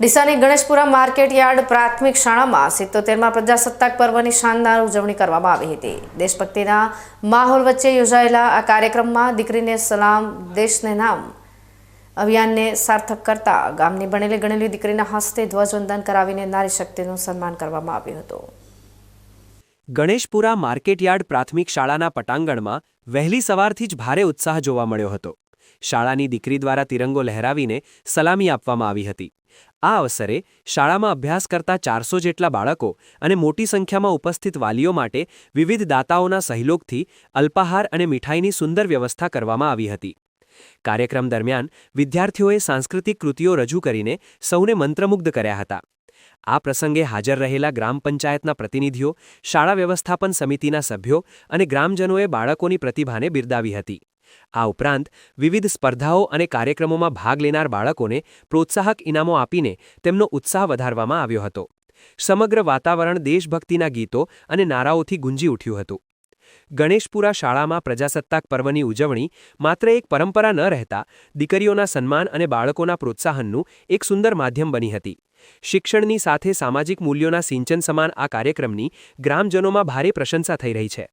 ડીસાની Ganeshpura market yard પ્રાથમિક શાળામાં સિત્તોતેરમાં પ્રજાસત્તાક પર્વની શાનદાર ઉજવણી કરવામાં આવી હતી. દેશભક્તિના માહોલ વચ્ચે યોજાયેલા આ કાર્યક્રમમાં દીકરીને સલામ, દેશને નામ, અભિયાનને સાર્થક કરતા ગામની બનેલી ગણેલી દીકરીના હસ્તે ધ્વજવંદન કરાવીને નારી શક્તિનું સન્માન કરવામાં આવ્યું હતું. ગણેશપુરા માર્કેટયાર્ડ પ્રાથમિક શાળાના પટાંગણમાં વહેલી સવારથી જ ભારે ઉત્સાહ જોવા મળ્યો હતો. શાળાની દીકરી દ્વારા તિરંગો લહેરાવીને સલામી આપવામાં આવી હતી. આ અવસરે શાળામાં અભ્યાસ કરતા ચારસો જેટલા બાળકો અને મોટી સંખ્યામાં ઉપસ્થિત વાલીઓ માટે વિવિધ દાતાઓના સહયોગથી અલ્પાહાર અને મીઠાઈની સુંદર વ્યવસ્થા કરવામાં આવી હતી. કાર્યક્રમ દરમિયાન વિદ્યાર્થીઓએ સાંસ્કૃતિક કૃતિઓ રજૂ કરીને સૌને મંત્રમુગ્ધ કર્યા હતા. આ પ્રસંગે હાજર રહેલા ગ્રામ પંચાયતના પ્રતિનિધિઓ, શાળા વ્યવસ્થાપન સમિતિના સભ્યો અને ગ્રામજનોએ બાળકોની પ્રતિભાને બિરદાવી હતી. આ ઉપરાંત વિવિધ સ્પર્ધાઓ અને કાર્યક્રમોમાં ભાગ લેનાર બાળકોને પ્રોત્સાહક ઇનામો આપીને તેમનો ઉત્સાહ વધારવામાં આવ્યો હતો. સમગ્ર વાતાવરણ દેશભક્તિના ગીતો અને નારાઓથી ગુંજી ઉઠ્યું હતું. ગણેશપુરા શાળામાં પ્રજાસત્તાક પર્વની ઉજવણી માત્ર એક પરંપરા ન રહેતા દીકરીઓના સન્માન અને બાળકોના પ્રોત્સાહનનું એક સુંદર માધ્યમ બની હતી. શિક્ષણની સાથે સામાજિક મૂલ્યોના સિંચન સમાન આ કાર્યક્રમની ગ્રામજનોમાં ભારે પ્રશંસા થઈ રહી છે.